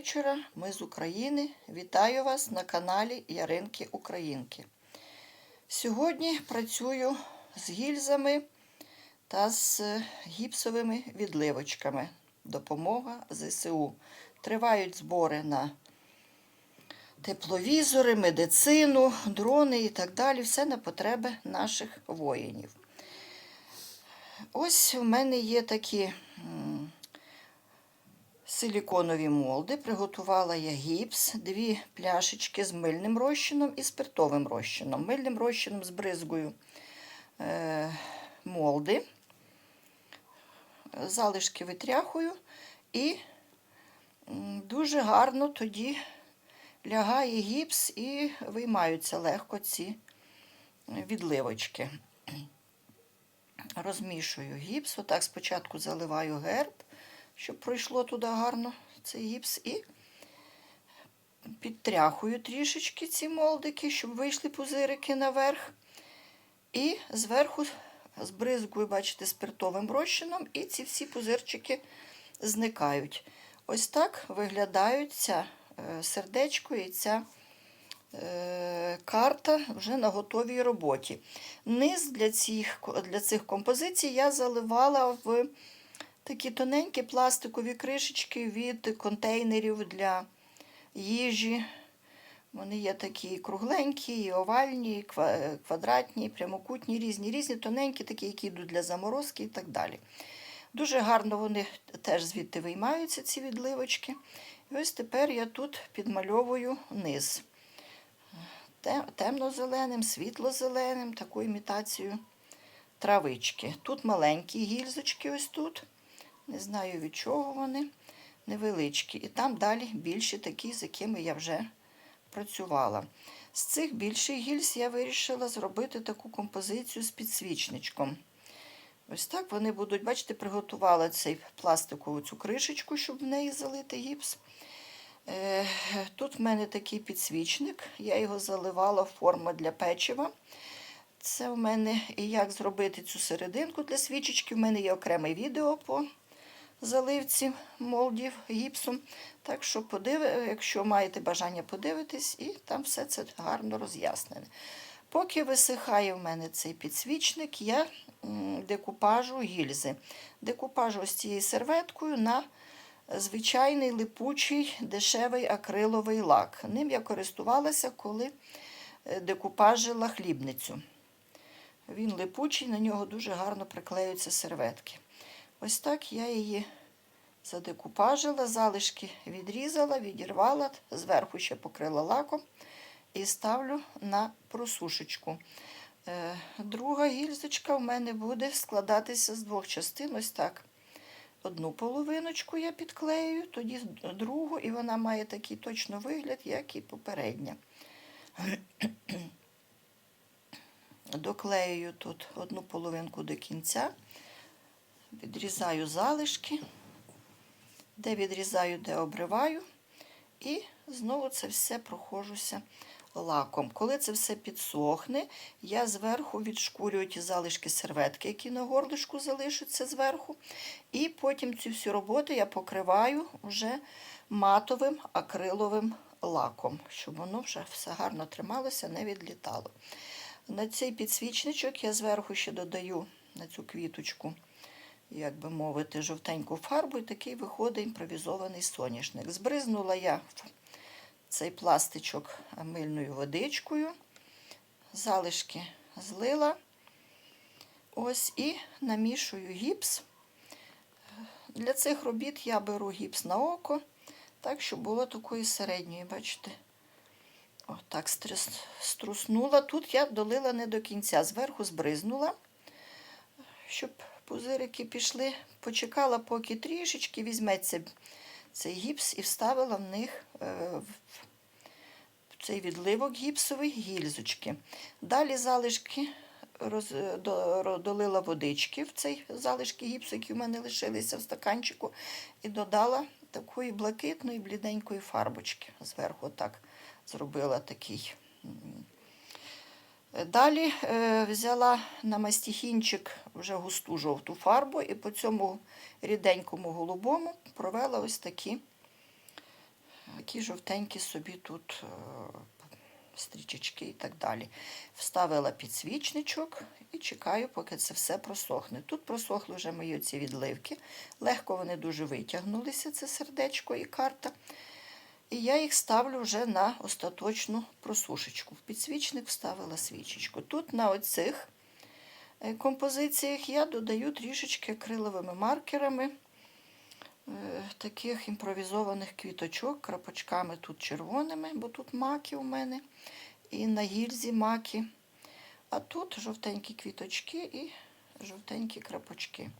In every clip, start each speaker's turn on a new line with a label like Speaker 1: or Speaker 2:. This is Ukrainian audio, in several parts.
Speaker 1: вечора. Ми з України. Вітаю вас на каналі Яринки Українки. Сьогодні працюю з гільзами та з гіпсовими відливочками. Допомога ЗСУ. Тривають збори на тепловізори, медицину, дрони і так далі. Все на потреби наших воїнів. Ось у мене є такі силіконові молди. Приготувала я гіпс, дві пляшечки з мильним розчином і спиртовим розчином. Мильним розчином збризгую е, молди, залишки витряхую і дуже гарно тоді лягає гіпс і виймаються легко ці відливочки. Розмішую гіпс. Отак спочатку заливаю герб, щоб пройшло туди гарно цей гіпс. І підтряхую трішечки ці молдики, щоб вийшли пузирики наверх. І зверху збризгую, бачите, спиртовим розчином, і ці всі пузирчики зникають. Ось так виглядають ця е, сердечко і ця е, карта вже на готовій роботі. Низ для цих, для цих композицій я заливала в такі тоненькі пластикові кришечки від контейнерів для їжі. Вони є такі кругленькі, і овальні, і квадратні, і прямокутні, різні, різні, тоненькі, такі, які йдуть для заморозки і так далі. Дуже гарно вони теж звідти виймаються, ці відливочки. І ось тепер я тут підмальовую низ. Темно-зеленим, світло-зеленим, таку імітацію травички. Тут маленькі гільзочки, ось тут. Не знаю від чого вони, невеличкі. І там далі більші такі, з якими я вже працювала. З цих більших гільз я вирішила зробити таку композицію з підсвічничком. Ось так вони будуть, бачите, приготувала цей пластикову цю кришечку, щоб в неї залити гіпс. Е, Тут в мене такий підсвічник, я його заливала в форму для печива. Це в мене і як зробити цю серединку для свічечки. В мене є окреме відео по заливці молдів гіпсом. Так що, подив... якщо маєте бажання подивитись, і там все це гарно роз'яснене. Поки висихає в мене цей підсвічник, я декупажу гільзи. Декупажу ось цією серветкою на звичайний липучий дешевий акриловий лак. Ним я користувалася, коли е, декупажила хлібницю. Він липучий, на нього дуже гарно приклеюються серветки. Ось так я її задекупажила, залишки відрізала, відірвала, зверху ще покрила лаком і ставлю на просушечку. Е, Друга гільзочка в мене буде складатися з двох частин. Ось так. Одну половиночку я підклею, тоді другу, і вона має такий точно вигляд, як і попередня. Доклею тут одну половинку до кінця, відрізаю залишки, де відрізаю, де обриваю, і знову це все прохожуся лаком. Коли це все підсохне, я зверху відшкурюю ті залишки серветки, які на горлишку залишаться зверху. І потім цю всю роботу я покриваю вже матовим акриловим лаком, щоб воно вже все гарно трималося, не відлітало. На цей підсвічничок я зверху ще додаю на цю квіточку, як би мовити, жовтеньку фарбу, і такий виходить імпровізований соняшник. Збризнула я цей пластичок мильною водичкою, залишки злила. Ось і намішую гіпс. Для цих робіт я беру гіпс на око, так, щоб було такої середньої, бачите. Отак струс- струснула. Тут я долила не до кінця, зверху збризнула, щоб пузирики пішли. Почекала, поки трішечки візьметься цей гіпс і вставила в них е, в цей відливок гіпсовий гільзочки. Далі залишки роз, долила водички в цей залишки гіпсу, які в мене лишилися в стаканчику, і додала такої блакитної бліденької фарбочки. Зверху так зробила такий. Далі е, взяла на мастихінчик вже густу жовту фарбу і по цьому ріденькому голубому провела ось такі Такі жовтенькі собі тут е, стрічечки і так далі. Вставила підсвічничок і чекаю, поки це все просохне. Тут просохли вже мої ці відливки. Легко вони дуже витягнулися, це сердечко і карта. І я їх ставлю вже на остаточну просушечку. В підсвічник вставила свічечку. Тут на оцих е, композиціях я додаю трішечки акриловими маркерами е, таких імпровізованих квіточок, крапочками тут червоними, бо тут маки у мене, і на гільзі маки. А тут жовтенькі квіточки і жовтенькі крапочки.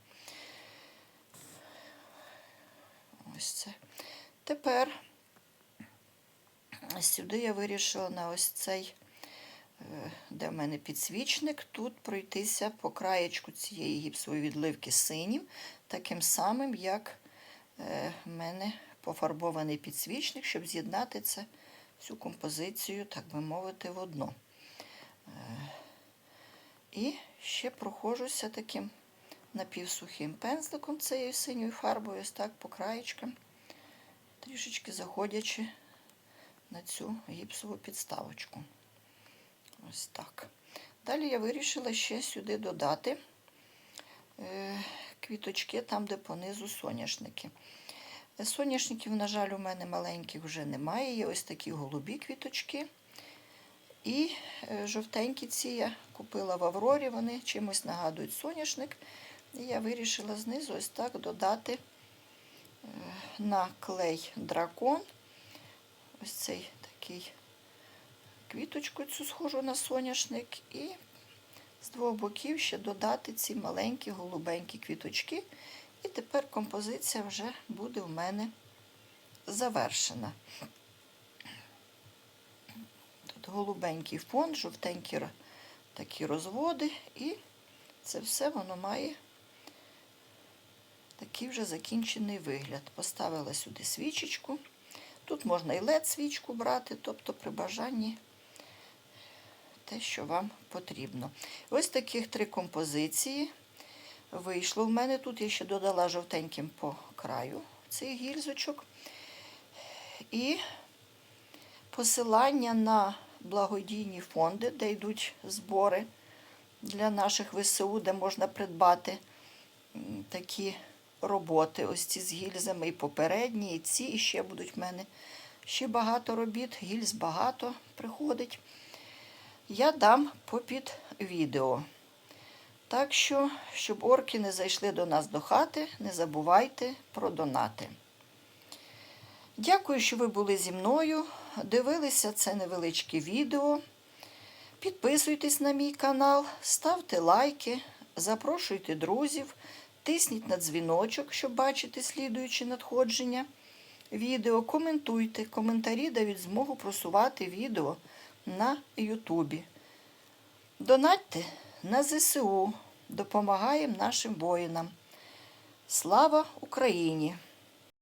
Speaker 1: Ось це. Тепер сюди я вирішила на ось цей, е, де в мене підсвічник, тут пройтися по краєчку цієї гіпсової відливки синім, таким самим, як е, в мене пофарбований підсвічник, щоб з'єднати це всю композицію, так би мовити, в одно. Е, І ще проходжуся таким напівсухим пензликом цією синьою фарбою, ось так по краєчкам, трішечки заходячи на цю гіпсову підставочку. Ось так. Далі я вирішила ще сюди додати е, квіточки там, де понизу соняшники. Е, Соняшників, на жаль, у мене маленьких вже немає. Є ось такі голубі квіточки. І е, жовтенькі ці я купила в Аврорі, вони чимось нагадують соняшник. І я вирішила знизу ось так додати на клей дракон. Ось цей такий квіточку цю схожу на соняшник. І з двох боків ще додати ці маленькі голубенькі квіточки. І тепер композиція вже буде в мене завершена. Тут голубенький фон, жовтенькі такі розводи, і це все воно має такий вже закінчений вигляд. Поставила сюди свічечку. Тут можна і led свічку брати, тобто при бажанні те, що вам потрібно. Ось таких три композиції вийшло в мене. Тут я ще додала жовтеньким по краю цих гільзочок. І посилання на благодійні фонди, де йдуть збори для наших ВСУ, де можна придбати такі роботи, ось ці з гільзами, і попередні, і ці, і ще будуть в мене ще багато робіт, гільз багато приходить. Я дам попід відео. Так що, щоб орки не зайшли до нас до хати, не забувайте про донати. Дякую, що ви були зі мною. Дивилися це невеличке відео. Підписуйтесь на мій канал, ставте лайки, запрошуйте друзів, тисніть на дзвіночок, щоб бачити слідуючі надходження відео. Коментуйте. Коментарі дають змогу просувати відео на Ютубі. Донатьте на ЗСУ. Допомагаємо нашим воїнам. Слава Україні!